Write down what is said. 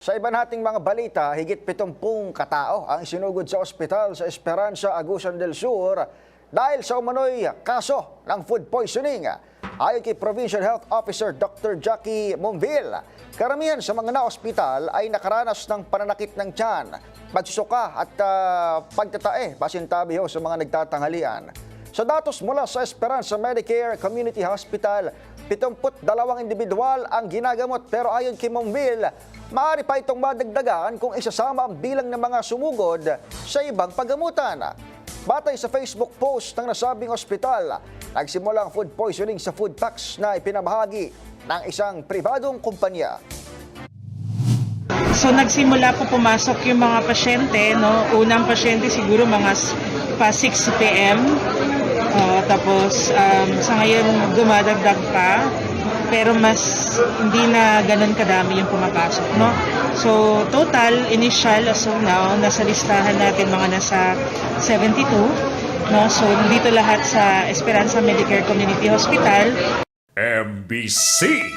Sa iba nating mga balita, higit 70 katao ang sinugod sa ospital sa Esperanza, Agusan del Sur dahil sa umano'y kaso ng food poisoning. Ayon kay Provincial Health Officer Dr. Jackie Monville, karamihan sa mga na-ospital ay nakaranas ng pananakit ng tiyan, pagsusuka at ah, pagtatae, pasintabi ho sa mga nagtatanghalian. Sa datos mula sa Esperanza Medicare Community Hospital, 72 individual ang ginagamot pero ayon kay Monville, maaari pa itong madagdagan kung isasama ang bilang ng mga sumugod sa ibang paggamutan. Batay sa Facebook post ng nasabing ospital, nagsimula ang food poisoning sa food packs na ipinamahagi ng isang pribadong kumpanya. So nagsimula po pumasok yung mga pasyente, no? Unang pasyente siguro mga pa 6 p.m. Uh, tapos um, sa ngayon dumadagdag pa. Pero mas hindi na ganun kadami yung pumapasok, no? So total initial as of now nasa listahan natin mga nasa 72, no? So dito lahat sa Esperanza Medicare Community Hospital MBC